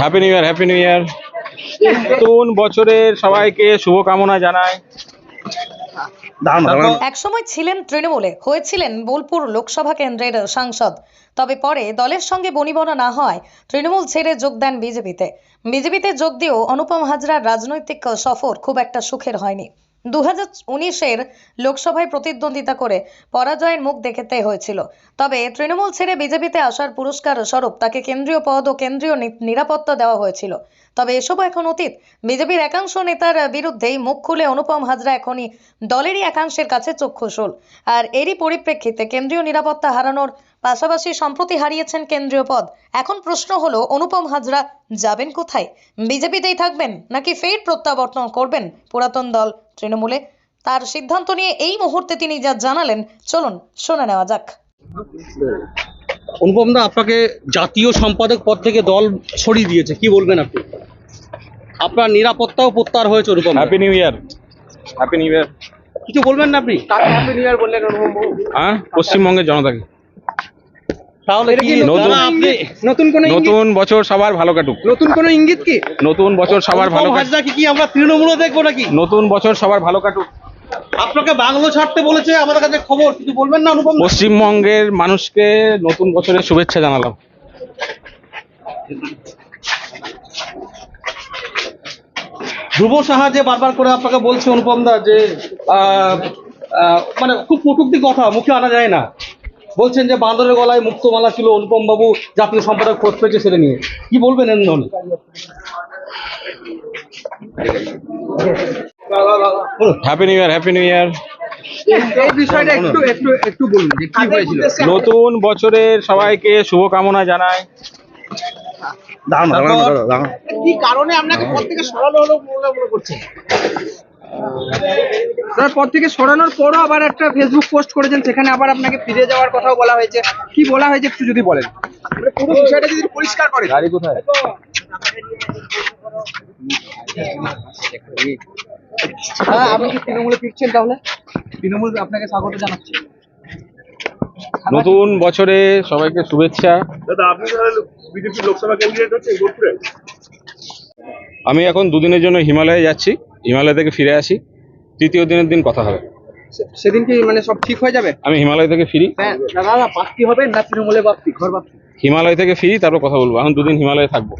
Happy new year happy new year নতুন বছরের সবাইকে শুভকামনা জানাই। একসময় ছিলেন তৃণমূলে হয়েছিলেন বোলপুর লোকসভা কেন্দ্রের সাংসদ। তবে পরে দলের সঙ্গে বনিবনা না হয় তৃণমূল ছেড়ে যোগ দেন বিজেপিতে। বিজেপিতে যোগ দিয়েও অনুপম হাজরার রাজনৈতিক সফর খুব একটা সুখের হয়নি। দু হাজার উনিশের লোকসভায় প্রতিদ্বন্দ্বিতা করে পরাজয়ের মুখ দেখতে হয়েছিল। তবে তৃণমূল ছেড়ে বিজেপিতে আসার পুরস্কার স্বরূপ তাকে কেন্দ্রীয় পদ ও কেন্দ্রীয় নিরাপত্তা দেওয়া হয়েছিল। তবে এসবও এখন অতীত। বিজেপির একাংশ নেতার বিরুদ্ধেই মুখ খুলে অনুপম হাজরা এখনই দলেরই একাংশের কাছে চক্ষুশূল আর এরই পরিপ্রেক্ষিতে কেন্দ্রীয় নিরাপত্তা হারানোর পাশাপাশি সম্প্রতি হারিয়েছেন কেন্দ্রীয় পদ। এখন প্রশ্ন হলো, অনুপম হাজরা যাবেন কোথায়? বিজেপিতেই থাকবেন নাকি ফের প্রত্যাবর্তন করবেন পুরাতন দল তৃণমূলে? তার সিদ্ধান্ত নিয়ে এই মুহূর্তে তিনি যা জানালেন, চলুন শুনে নেওয়া যাক। অনুপম দা, আপনাকে জাতীয় সম্পাদক পদ থেকে দল সরিয়ে দিয়েছে, কি বলবেন আপনি? আপনার নিরাপত্তাও প্রত্যাহার হয়েছে Anupam happy new year happy new year কিছু বলবেন না আপনি? হ্যাঁ পশ্চিমবঙ্গের জনতাকে। তাহলে কি নতুন- দাদা, আপনি নতুন কোন নতুন বছর সবার ভালো কাটুক। নতুন কোন ইঙ্গিত কি? নতুন বছর সবার ভালো অনুপম কাটুক। কি কি আমরা তৃণমূলে দেখব নাকি? নতুন বছর সবার ভালো কাটুক। আপনাকে বাংলো ছাড়তে বলেছে আমাদের কাছে খবর কিছু বলবেন না অনুপম পশ্চিমবঙ্গের মানুষকে নতুন বছরের শুভেচ্ছা জানালাম। ধ্রুব সাহা যে বারবার করে আপনাকে বলছে অনুপম দা যে আহ, আহ, মানে খুব কটুক্তি কথা মুখে আনা যায় না। বলছেন যে বান্দরের গলায় মুক্তমালা ছিল অনুপম বাবু জাতীয় সম্পাদক খোঁজ পেয়েছে সেটা নিয়ে। কি বলবেন এর ধরনের happy new year happy new year এই বিষয়টা একটু একটু একটু বলুন যে কি হয়েছিল? নতুন বছরের সবাইকে শুভকামনা জানাই। কি কারণে আপনাকে পদ থেকে সরানো হলো বলে মনে করছেন? আপনার পদ থেকে সরানোর পরও আবার একটা ফেসবুক পোস্ট করেছেন সেখানে আবার আপনাকে ফিরে যাওয়ার কথাও বলা হয়েছে। কি বলা হয়েছে একটু যদি বলেন। মানে পুরো বিষয়টা যদি পরিষ্কার করেন। গাড়ি কোথায়? হ্যাঁ আপনি কি তৃণমূলে ফিরছেন তাহলে? তৃণমূল আপনাকে স্বাগত জানাচ্ছে। নতুন বছরে সবাইকে শুভেচ্ছা। দাদা আপনি বিজেপি লোকসভা ক্যান্ডিডেট হচ্ছে বোলপুরে আমি এখন দুদিনের জন্য হিমালয়ে যাচ্ছি। হিমালয় থেকে ফিরে আসি। তৃতীয় দিনের দিন কথা হবে। সেদিন কি মানে সব ঠিক হয়ে যাবে? আমি হিমালয় থেকে ফিরি। হ্যাঁ দাদা প্রার্থী হবে না তৃণমূলে প্রার্থী ঘর প্রার্থী হিমালয় থেকে ফিরি তারপর কথা বলব। এখন দুদিন হিমালয়ে থাকব।